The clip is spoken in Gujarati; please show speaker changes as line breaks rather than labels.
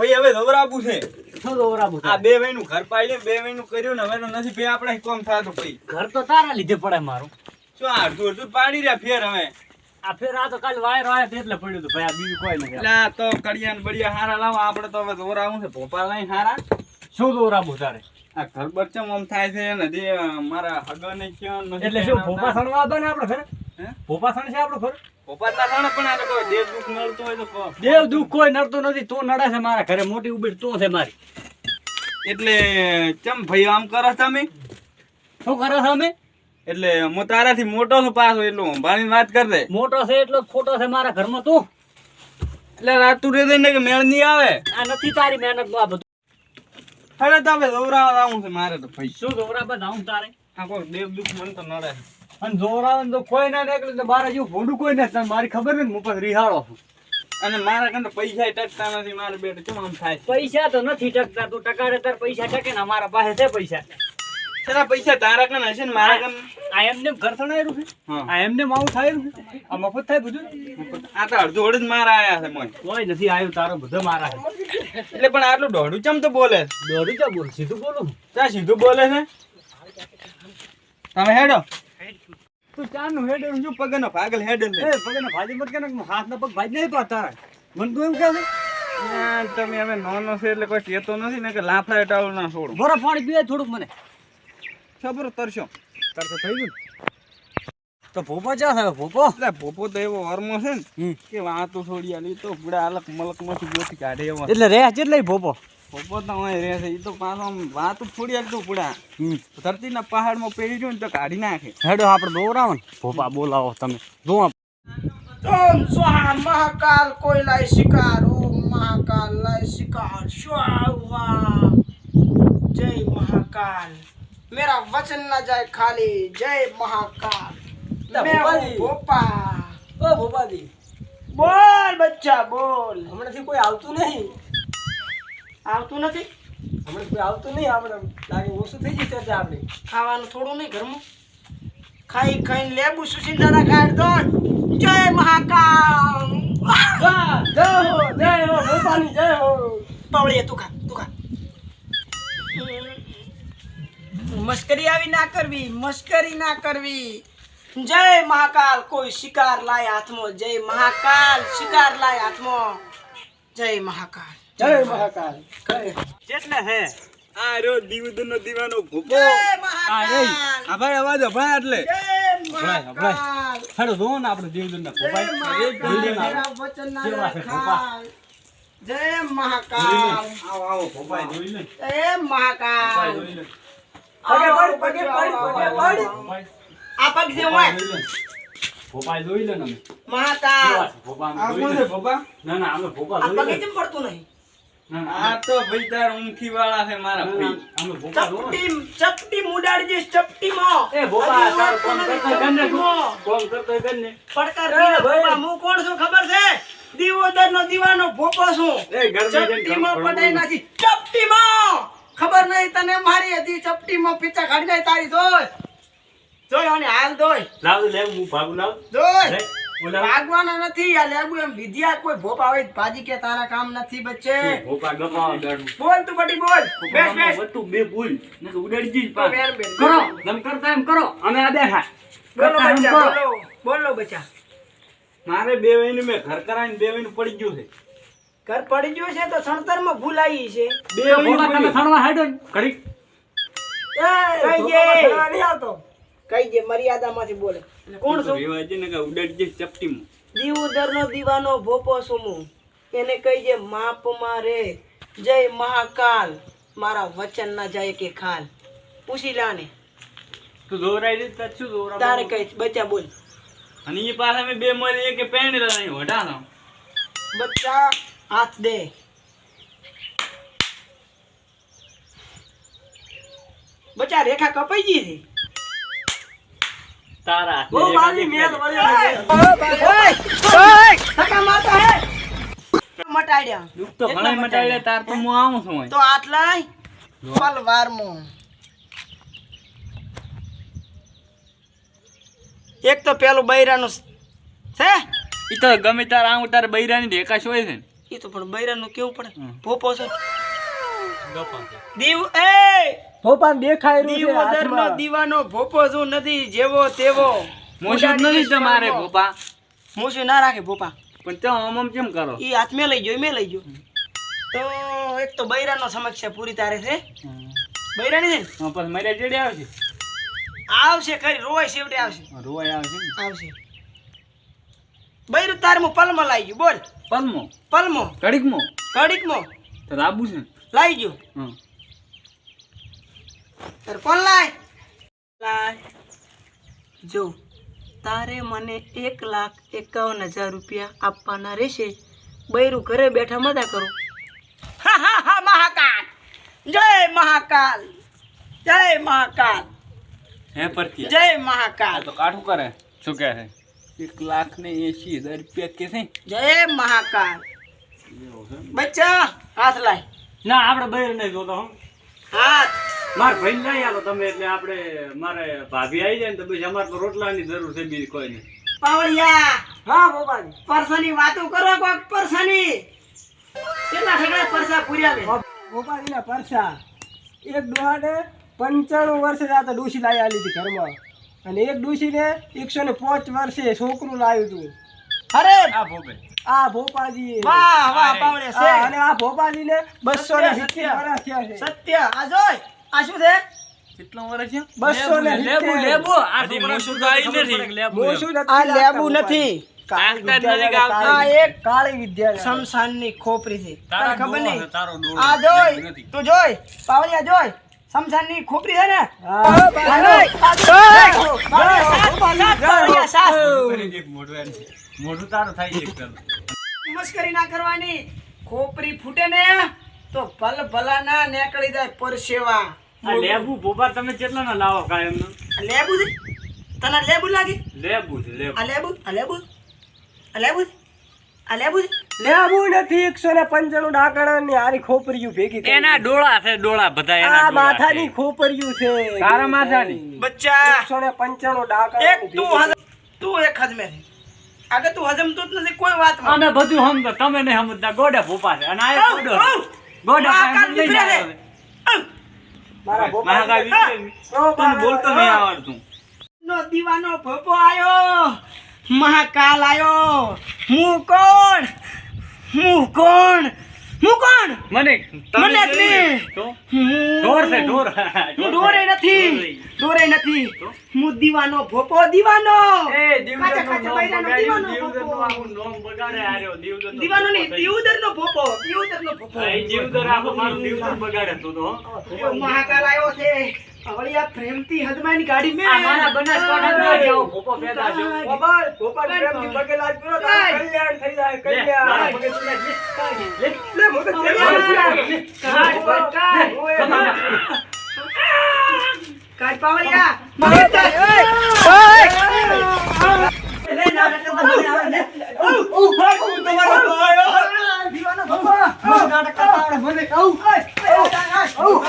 ભાઈ હવે દોરાબુ છે. આ બે વયનું ઘર પાડ્યું બે વયનું કર્યું ને હવે તો નથી ભાઈ આપણે કોમ થતું ભાઈ?
ઘર તો તારા લીધે પડે મારું.
શું અડધું અડધું પાડી રહ્યા ફેર હવે?
આ ફેર આ તો કાલ વાયર આવ્યા તે એટલે પડ્યું હતું ભાઈ આ બીજું કોઈ નથી
એટલે આ તો કડિયા ને બડિયા હારા લાવો આપણે તો હવે દોરાવું છે ભોપાલ નહીં હારા.
શું દોરાવું તારે?
આ ઘર આમ થાય છે નથી મારા હગો ને ક્યાં
એટલે શું ભોપા સણવા ને આપણે ઘરે
હે?
ભોપા સણ છે આપણો
તો
દેવ દુઃખ કોઈ નડતો નથી તો નડે છે મારા ઘરે મોટી ઊભી તો છે મારી.
એટલે ચમ ભાઈ આમ કરો તમે?
શું કરો છો અમે
એટલે હું તારાથી મોટો છું પાછો એટલું અંબાણી વાત કર દે.
મોટો છે એટલો ખોટો છે મારા ઘરમાં તું.
એટલે રાતું રે દે ને કે મેળ નહીં આવે.
આ નથી તારી મહેનતનું આ બધું.
હવે તમે દોરાવા આવું છે મારે તો ભાઈ.
શું દોરાવા આવું તારે?
આ કોઈ દેવ દુઃખ મને તો નડે
અને દોરાવે તો કોઈ ના નીકળે તો બારે જેવું ભોંડું કોઈ નથી. મારી ખબર નથી હું પછી રિહાળો છું.
અને મારા કંઈ પૈસા ટકતા નથી મારે બેટે ચમ આમ થાય?
પૈસા તો નથી ટકતા તું ટકાડે તાર પૈસા ટકે ને અમારા પાસે છે પૈસા.
પૈસા તારા કન હશે ને મારા કન
આ એમને ઘર થણાયેલું છે? આ એમને માવું થાયેલું છે? આ મફત થાય બધું?
આ તો અડધો અડધ મારા આયા છે
કોઈ નથી આવ્યું તારો બધો મારા છે.
એટલે પણ આટલું દોઢું ચમ તો બોલે?
બોલ? સીધું બોલું
ત્યાં સીધું બોલે છે? તમે હેડો.
તું ચાનું હેડ
શું પગનો પાગલ હેડ
એ પગનો ભાજી મત કે હાથ ના પગ ભાજ નહીં પાતા મન તું એમ કહે
તમે હવે નાનો છે એટલે કોઈ કહેતો નથી ને કે લાફડા ટાળું ના છોડું.
બરો પાણી પીએ થોડુંક મને.
ખબર તરશો.
તરશો થઈ ગયું તો ભોપો ચા થયો ભોપો?
એટલે ભોપો તો એવો વર્મો છે ને. કે વાતો છોડી આલી તો ગુડા અલક મલકમાંથી ગોતી કાઢે એવો.
એટલે રે જેટલે ભોપો.
ભોપો તો અહીં રહે છે. એ તો પાછો વાત ફૂડી છોડી આલતું ધરતીના પહાડમાં પેડી રહ્યું ને તો કાઢી નાખે.
હેડો આપણે દોરાવો ને. ભોપા બોલાવો તમે. જો
સ્વાહા મહાકાલ કોઈ લાય શિકાર ઓમ મહાકાલ લાય શિકાર. સ્વાહા જય મહાકાલ. મેરા વચન ના જાય ખાલી. જય મહાકાલ. મેં. ભોપા.
ઓ ભોપાજી
બોલ બચ્ચા બોલ.
હમણાંથી કોઈ આવતું નહીં.
આવતું નથી?
હમણાં કોઈ આવતું નહીં આપણે લાગે ઓછું થઈ જશે ત્યાં આપણે.
ખાવાનું થોડું નહીં ઘરમાં. ખાઈ ખાઈને લેબુ દાદા કાઢ દો જય મહાકાલ.
જય હો જય હો ભોપાલી જય હો.
પવળીએ તું ખા તું ખા. મસ્કરી આવી ના કરવી મસ્કરી ના કરવી. જય મહાકાલ કોઈ શિકાર લાય હાથમાં. જય મહાકાલ શિકાર લાય હાથમાં. જય મહાકાલ.
જય મહાકાલ.
કરે.
જેટલે હે?
આ રહ્યો નો દીવાનો ભૂપો
અરે
આ
ભાઈ અવાજ અભાય એટલે.
જય
હભળાય,
મહાકાલ.
હેડો જો ને આપણે
મહાકાલ.
આવે.
વચનના
કેવા છે ભોપા?
જય મહાકાલ.
આવો આવો ભોપાઈ જોઈ લે.
જય મહાકાલ. પગે પડ, પગે પડ, પગે પડ. આ પગ જે હોય.
જોઈ જોઈ લે ને
મહાકાલ.
કેવા છે ભોપા? અમે
આ
જોઈ લે. ના ના
આ પગે કેમ પડતું નહીં?
ના, ના,
આ તો ભઈદાર ઊંખી વાળા છે મારા ભાઈ.
અમે
ચપટી ચપટી મુડાડજે ચપટી મો
એ તારો
ઓળખતો
કરતો
ગન્ને.
કોમ કરતો ગન્ને
પડકાર દીના ભોપા, હું કોણ છું ખબર છે? દીવોદર નો દીવાનો ભોપો છું.
એ ઘરમાં માં
પટાઈ નાખી. ચપટીમાં! ખબર નહીં તને મારી હતી ચપટીમાં પીતા કાઢી જાય તારી જોય. જોય અને હાલ દોય
લાવ લે હું ભાગું લાવ. બોલાવ.
ભાગવાના નથી આ લેબુ એમ વિદ્યા કોઈ ભોપ આવે ભાજી કે તારા કામ નથી બચ્ચે.
ભોપા ગમાવા ગાડું.
બોલ તું બટી બોલ. બેસ બેસ.
તું બે બોલ ને તો ઉડાડી કરો. તમે કરતા એમ કરો. અમે આ બેઠા.
બોલો બચ્ચા બોલો. બોલો બચ્ચા.
મારે બે વહીને મેં ઘર કરાવીને બે વહીને પડી ગયું છે.
ઘર પડી ગયું છે તો સણતરમાં ભૂલ આવી છે.
બે
વહીને તમે. સણવા હેડો ને. ઘડીક.
કઈ જે કઈ જે મર્યાદામાંથી બોલે. કોણ છું
રેવા ને કે ઉડાડી દે ચપટીમાં.
દીવદર નો દીવાનો ભોપો છું હું? એને કઈ જે માપમાં રે જય મહાકાલ. મારા વચન ના જાય કે ખાલ. પૂછી લાને
તું દોરાઈ દે તાર શું દોરા
તારે કઈ બચ્ચા બોલ.
અને એ પાસે મે બે મળી એક પેણી નહીં વઢાનો
બચ્ચા હાથ દે. બચ્ચા રેખા કપાઈ ગઈ છે?
તારા રેખા
મારી. મેલ વળી ધક્કા મારતા હે! મટાડ્યા.
દુઃખ તો ઘણા મટાડે તાર તો હું? આવું છું
તો આટલાય? પલવારમાં એક તો પેલું બૈરાનું છે
ઈ તો ગમે તાર આવું તારે બૈરાની ઢેકાશ હોય છે ને.
એ એ તો પણ બૈરાનું કેવું પડે. ભોપો છે. દીવ એ
ભોપાલ દેખાય રહ્યું છે
દીવોદરનો દીવાનો ભોપો જો નથી જેવો તેવો.
મોશું નથી તમારે ભોપા.
મોશું ના રાખે ભોપા.
પણ તો આમ આમ કેમ કરો?
ઈ હાથ મે લઈ ગયો મે લઈ ગયો. તો એક તો બૈરાનો સમસ્યા પૂરી તારે છે બૈરાની છે
હા, પણ મારે જેડે આવશે?
આવશે ખરી રોય છેવટે આવશે.
રોય આવશે ને.
આવશે. બૈરું તારમો પલમો લાઈ ગયું બોલ.
પલમો?
પલમો.
કડીકમો?
ઘડીકમો
તો રાબુ છે
લાવી ગયું.
હા
કોણ લાય? લાય. જો તારે મને એક લાખ એકાવન હજાર રૂપિયા આપવાના રહેશે. બૈરું ઘરે બેઠા મજા કરો. હા હા હા મહાકાલ. જય મહાકાલ. જય મહાકાલ.
હે પરથી.
જય મહાકાલ.
તો કાઠું કરે. શું કહે છે? એક લાખ ને એસી હજાર રૂપિયા કે છે.
જય મહાકાલ. બચ્ચા હાથ લાય.
ના આપણે બહાર નહીં જોતો હો.
હા.
મારા ભાઈ નહીં આવો તમે એટલે આપણે મારે ભાભી આવી જાય ને તો પછી અમારે તો રોટલાની જરૂર છે બીજી કોઈ નહીં.
પાવડિયા. હા બોબાજી. પરસાની વાતો કરો કોક પરસાની. કેટલા સગડા પરસા પૂર્યા લે
ગોપાલીના પરસા. એક દોડે પંચાણું વર્ષે આ તો ડોશી લાવી આલી હતી ઘરમાં. અને એક ડૂસીને એકસો ને પાંચ વર્ષે છોકરું લાવ્યું હતું.
અરે
આ ભોપે
આ ભોપાજી
વાહ વાહ
પાવડે
છે
અને આ ભોપાજીને બસો ને
સત્ય,
સિત્તેર
સત્ય.
વર્ષ થયા છે
સત્ય આ જોય આ શું છે
કેટલા વર્ષ છે લેબુ લેબુ આ મોશું નથી
મોશું નથી
આ લેબુ નથી ખોપરી છે ને
મોઢું. મોઢું તારું થાય છે એક પેલું.
મસ્કરી ના કરવાની. ખોપરી ફૂટે ને તો ભલ ભલા ના નીકળી જાય પરસેવા
લેબુ બોબા તમે કેટલા ના લાવો કાયમ
આ લેબુ તને લેબુ લાગી?
લેબુ લેબુ.
આ લેબુ આ લેબુ આ લેબુ આ લેબુ
લેબુ નથી એકસો ને પંચાણું ડાકણા ની હારી ખોપરીયું ભેગી
એના ડોળા છે ડોળા બધા એના
આ માથાની
છે.
ખોપરીયું છે.
તારા માથાની?
બચ્ચા
એકસો ને પંચાણું ડાકણા
તું તું એક હજમે છે આગળ તું હજમતો જ નથી કોઈ વાત
અમે બધું સમજો તમે નહીં સમજતા ગોડે ભૂપા છે. અને આ ગોડો. ગોડા
બોલતો નહીં આવડતું.
નો દીવાનો ભોપો આવ્યો મહાકાલ આવ્યો હું કોણ? હું કોણ? હું કોણ?
મને
મને? હું-
ઢોર છે ઢોર.
હું ડોરે નથી. ડોરે નથી. હું દીવાનો ભોપો દીવાનો.
એ
કાચા કાચા બૈરાનો દીવાનો
દીવદરનું
ભોપો.
નામ બગાડે આર્યો દીવદર
દીવાનો
ને
દીવદર નો ભોપો દીવદર નો ભોપો
એ દીવદર આખો મારું દીવદર બગાડે તો તો, હો.
મહાકાલ આવ્યો છે. અવળિયા પ્રેમથી હદમાની ગાડી મે.
આ મારા બનાસકાંઠામાં જ આવો ભોપો પેદા જો
ભોપો
ગોપાલ, પ્રેમથી પગે લાજ કરો, કલ્યાણ થઈ જાય,
લે,
કલ્યાણ.
ભાઈ. દીવાનો ભોપો. નાટક કરતા આવડે મને. ઓ,